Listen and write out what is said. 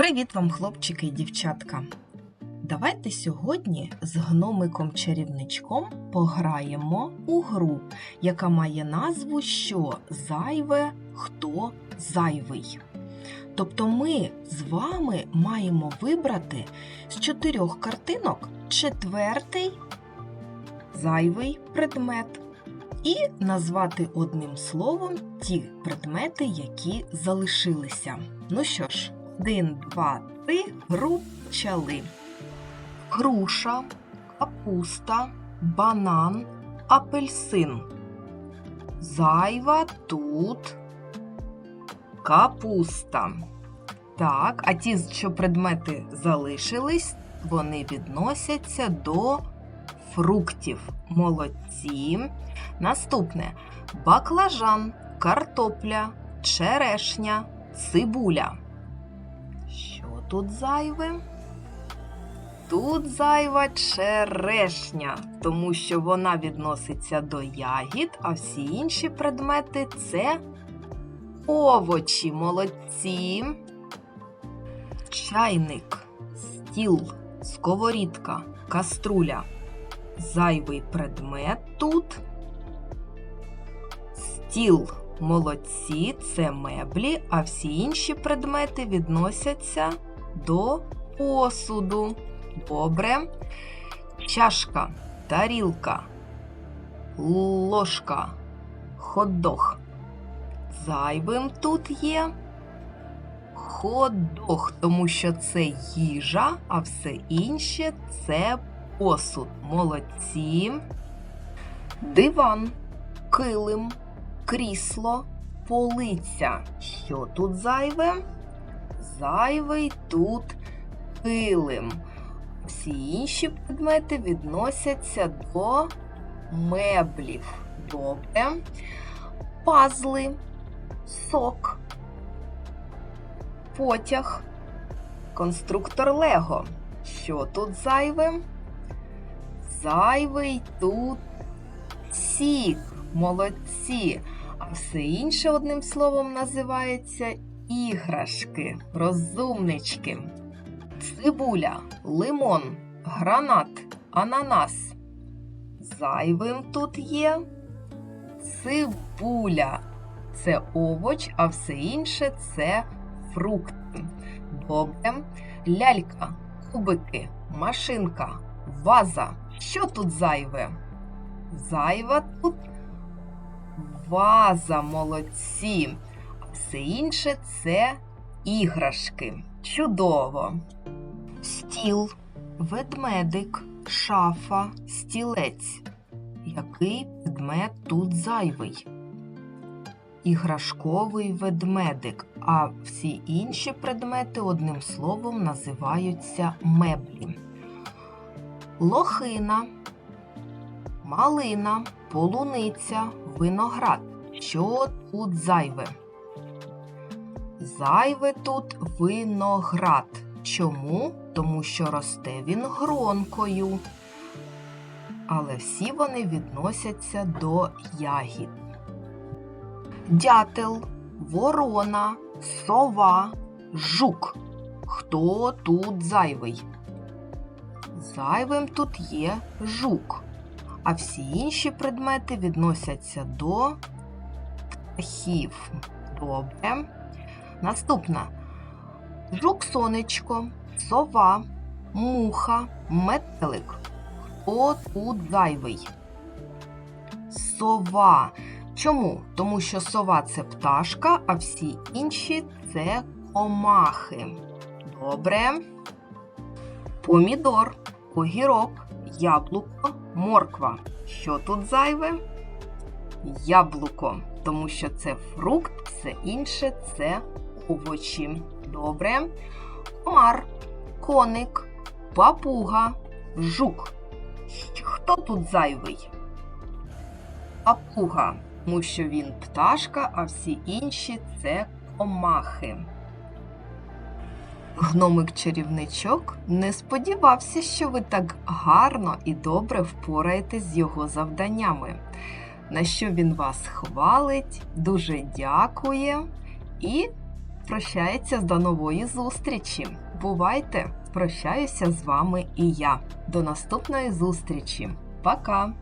Привіт вам, хлопчики і дівчатка! Давайте сьогодні з гномиком-чарівничком пограємо у гру, яка має назву Що зайве, хто зайвий. Тобто ми з вами маємо вибрати з чотирьох картинок четвертий зайвий предмет і назвати одним словом ті предмети, які залишилися. Ну що ж, один, два, три, гру почали. Груша, капуста, банан, апельсин. Зайва тут капуста. Так, а ті, що предмети залишились, вони відносяться до фруктів. Молодці. Наступне баклажан, картопля, черешня, цибуля. Тут зайве? Тут зайва черешня, тому що вона відноситься до ягід, а всі інші предмети це овочі. Молодці. Чайник, стіл, сковорідка, каструля. Зайвий предмет тут. Стіл. Молодці, це меблі, а всі інші предмети відносяться до посуду. Добре. Чашка, тарілка, ложка, хот-дог. Зайвим тут є хот-дог, тому що це їжа, а все інше це посуд. Молодці. Диван, килим, крісло, полиця. Що тут зайве? Зайвий тут килим. Всі інші предмети відносяться до меблів. Добре. Пазли, сок, потяг, конструктор Лего. Що тут зайве? Зайвий тут сік. Молодці. А все інше одним словом називається іграшки, розумнички. Цибуля, лимон, гранат, ананас. Зайвим тут є цибуля. Це овоч, а все інше це фрукти. Добре. Лялька, кубики, машинка, ваза. Що тут зайве? Зайва тут ваза, молодці. Все інше це іграшки. Чудово! Стіл, ведмедик, шафа, стілець. Який предмет тут зайвий? Іграшковий ведмедик, а всі інші предмети одним словом називаються меблі. Лохина, малина, полуниця, виноград. Що тут зайве? Зайве тут виноград. Чому? Тому що росте він гронкою. Але всі вони відносяться до ягід. Дятел, ворона, сова, жук. Хто тут зайвий? Зайвим тут є жук, а всі інші предмети відносяться до птахів. Добре. Наступна жук сонечко, сова, муха, метелик. Хто тут зайвий? Сова. Чому? Тому що сова це пташка, а всі інші це комахи. Добре. Помідор, огірок, яблуко, морква. Що тут зайве? Яблуко, тому що це фрукт, все інше це овочі. Добре. Комар, коник, папуга, жук. Хто тут зайвий? Папуга, тому що він пташка, а всі інші це комахи. Гномик-чарівничок не сподівався, що ви так гарно і добре впораєтесь з його завданнями. На що він вас хвалить, дуже дякує і прощається до нової зустрічі. Бувайте! Прощаюся з вами і я. До наступної зустрічі. Пока!